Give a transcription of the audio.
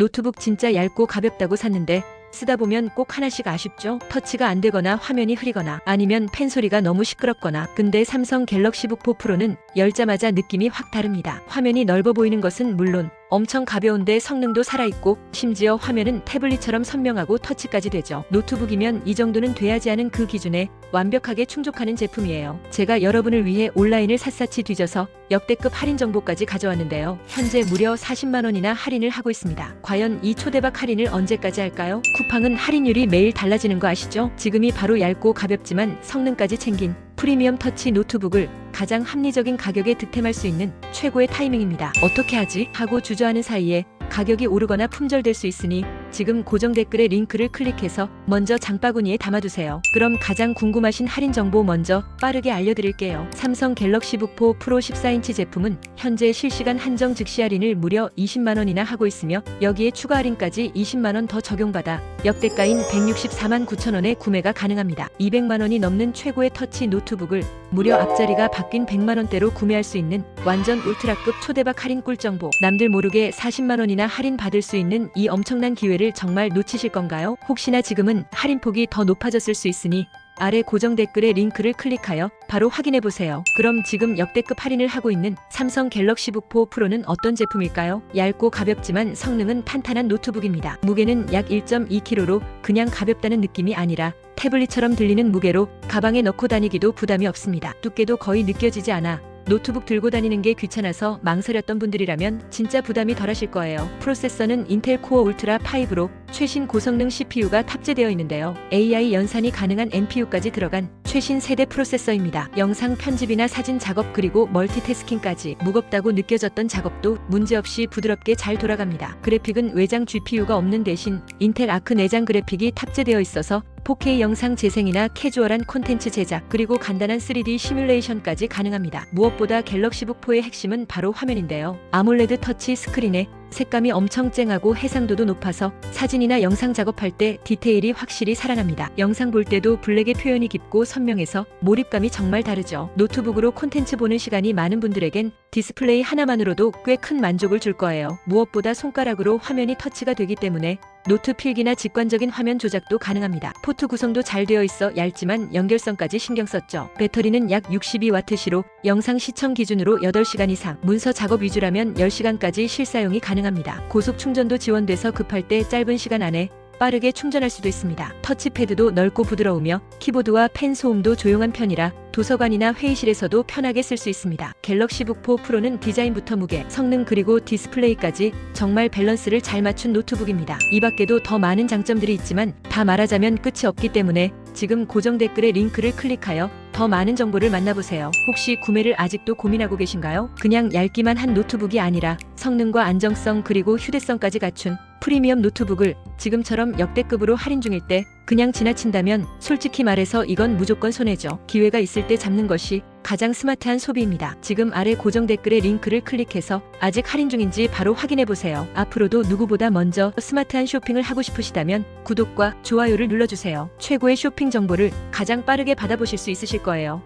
노트북 진짜 얇고 가볍다고 샀는데 쓰다 보면 꼭 하나씩 아쉽죠? 터치가 안 되거나 화면이 흐리거나 아니면 펜 소리가 너무 시끄럽거나 근데 삼성 갤럭시 북 4 프로는 열자마자 느낌이 확 다릅니다. 화면이 넓어 보이는 것은 물론 엄청 가벼운데 성능도 살아있고 심지어 화면은 태블릿처럼 선명하고 터치까지 되죠. 노트북이면 이 정도는 돼야지 하는 그 기준에 완벽하게 충족하는 제품이에요. 제가 여러분을 위해 온라인을 샅샅이 뒤져서 역대급 할인 정보까지 가져왔는데요. 현재 무려 40만 원이나 할인을 하고 있습니다. 과연 이 초대박 할인을 언제까지 할까요? 쿠팡은 할인율이 매일 달라지는 거 아시죠? 지금이 바로 얇고 가볍지만 성능까지 챙긴 프리미엄 터치 노트북을 가장 합리적인 가격에 득템할 수 있는 최고의 타이밍입니다. 어떻게 하지? 하고 주저하는 사이에 가격이 오르거나 품절될 수 있으니 지금 고정 댓글의 링크를 클릭해서 먼저 장바구니에 담아두세요. 그럼 가장 궁금하신 할인 정보 먼저 빠르게 알려드릴게요. 삼성 갤럭시 북 4 프로 14인치 제품은 현재 실시간 한정 즉시 할인을 무려 20만원이나 하고 있으며 여기에 추가 할인까지 20만원 더 적용받아 역대가인 164만 9천원에 구매가 가능합니다. 200만원이 넘는 최고의 터치 노트북을 무려 앞자리가 바뀐 100만원대로 구매할 수 있는 완전 울트라급 초대박 할인 꿀 정보 남들 모르게 40만원이나 할인 받을 수 있는 이 엄청난 기회를 정말 놓치실 건가요? 혹시나 지금은 할인폭이 더 높아졌을 수 있으니 아래 고정 댓글의 링크를 클릭하여 바로 확인해 보세요. 그럼 지금 역대급 할인을 하고 있는 삼성 갤럭시 북 4 프로는 어떤 제품일까요? 얇고 가볍지만 성능은 탄탄한 노트북입니다. 무게는 약 1.2kg로 그냥 가볍다는 느낌이 아니라 태블릿처럼 들리는 무게로 가방에 넣고 다니기도 부담이 없습니다. 두께도 거의 느껴지지 않아 노트북 들고 다니는 게 귀찮아서 망설였던 분들이라면 진짜 부담이 덜하실 거예요. 프로세서는 인텔 코어 울트라 5로 최신 고성능 CPU가 탑재되어 있는데요. AI 연산이 가능한 NPU까지 들어간 최신 세대 프로세서입니다. 영상 편집이나 사진 작업 그리고 멀티태스킹까지 무겁다고 느껴졌던 작업도 문제없이 부드럽게 잘 돌아갑니다. 그래픽은 외장 GPU가 없는 대신 인텔 아크 내장 그래픽이 탑재되어 있어서 4K 영상 재생이나 캐주얼한 콘텐츠 제작 그리고 간단한 3D 시뮬레이션까지 가능합니다. 무엇보다 갤럭시 북 4의 핵심은 바로 화면인데요. 아몰레드 터치 스크린에 색감이 엄청 쨍하고 해상도도 높아서 사진이나 영상 작업할 때 디테일이 확실히 살아납니다. 영상 볼 때도 블랙의 표현이 깊고 선명해서 몰입감이 정말 다르죠. 노트북으로 콘텐츠 보는 시간이 많은 분들에겐 디스플레이 하나만으로도 꽤 큰 만족을 줄 거예요. 무엇보다 손가락으로 화면이 터치가 되기 때문에 노트 필기나 직관적인 화면 조작도 가능합니다. 포트 구성도 잘 되어 있어 얇지만 연결성까지 신경 썼죠. 배터리는 약 62와트시로 영상 시청 기준으로 8시간 이상, 문서 작업 위주라면 10시간까지 실사용이 가능합니다. 고속 충전도 지원돼서 급할 때 짧은 시간 안에 빠르게 충전할 수도 있습니다. 터치패드도 넓고 부드러우며 키보드와 펜 소음도 조용한 편이라 도서관이나 회의실에서도 편하게 쓸 수 있습니다. 갤럭시 북 4 프로는 디자인부터 무게, 성능 그리고 디스플레이까지 정말 밸런스를 잘 맞춘 노트북입니다. 이 밖에도 더 많은 장점들이 있지만 다 말하자면 끝이 없기 때문에 지금 고정 댓글의 링크를 클릭하여 더 많은 정보를 만나보세요. 혹시 구매를 아직도 고민하고 계신가요? 그냥 얇기만 한 노트북이 아니라 성능과 안정성 그리고 휴대성까지 갖춘 프리미엄 노트북을 지금처럼 역대급으로 할인 중일 때 그냥 지나친다면 솔직히 말해서 이건 무조건 손해죠. 기회가 있을 때 잡는 것이 가장 스마트한 소비입니다. 지금 아래 고정 댓글의 링크를 클릭해서 아직 할인 중인지 바로 확인해 보세요. 앞으로도 누구보다 먼저 스마트한 쇼핑을 하고 싶으시다면 구독과 좋아요를 눌러주세요. 최고의 쇼핑 정보를 가장 빠르게 받아보실 수 있으실 거예요.